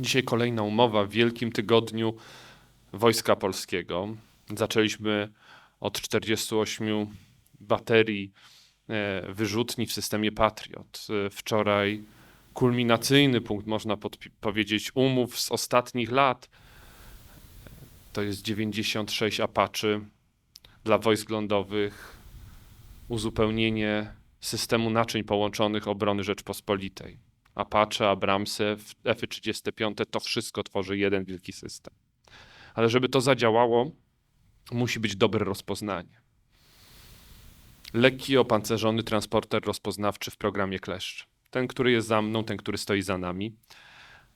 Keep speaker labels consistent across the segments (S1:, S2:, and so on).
S1: Dzisiaj kolejna umowa w Wielkim Tygodniu Wojska Polskiego. Zaczęliśmy od 48 baterii e, wyrzutni w systemie Patriot. E, Wczoraj kulminacyjny punkt, można powiedzieć, umów z ostatnich lat. To jest 96 Apache dla wojsk lądowych, uzupełnienie systemu naczyń połączonych obrony Rzeczpospolitej. Apache, Abramsy, F-35, to wszystko tworzy jeden wielki system. Ale żeby to zadziałało, musi być dobre rozpoznanie. Lekki, opancerzony transporter rozpoznawczy w programie Kleszcz. Ten, który jest za mną, ten, który stoi za nami.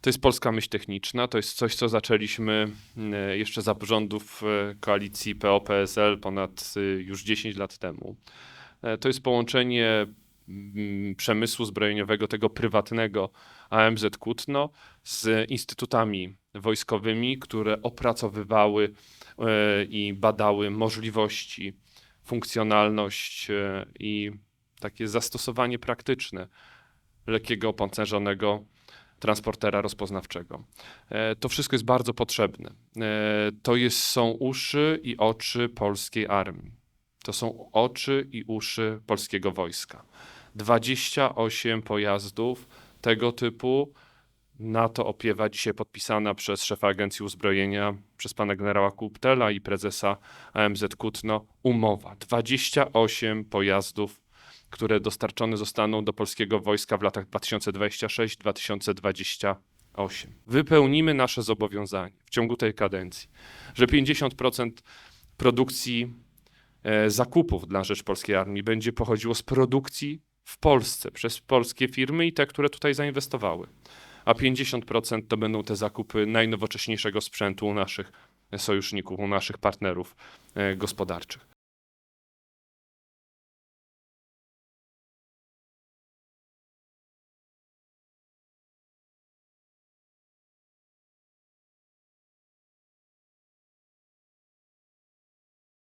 S1: To jest polska myśl techniczna, to jest coś, co zaczęliśmy e, jeszcze za rządów e, koalicji PO-PSL ponad e, już 10 lat temu. To jest połączenie przemysłu zbrojeniowego, tego prywatnego AMZ Kutno z instytutami wojskowymi, które opracowywały e, i badały możliwości, funkcjonalność e, i takie zastosowanie praktyczne lekkiego opancerzonego transportera rozpoznawczego. E, To wszystko jest bardzo potrzebne. To jest, są uszy i oczy polskiej armii. To są oczy i uszy polskiego wojska. 28 pojazdów tego typu. Na to opiewa dzisiaj podpisana przez szefa Agencji Uzbrojenia, przez pana generała Kuptela i prezesa AMZ Kutno umowa. 28 pojazdów, które dostarczone zostaną do polskiego wojska w latach 2026-2028. Wypełnimy nasze zobowiązanie w ciągu tej kadencji, że 50% produkcji zakupów dla rzecz polskiej armii będzie pochodziło z produkcji w Polsce przez polskie firmy i te, które tutaj zainwestowały. A 50% to będą te zakupy najnowocześniejszego sprzętu u naszych sojuszników, u naszych partnerów e, gospodarczych.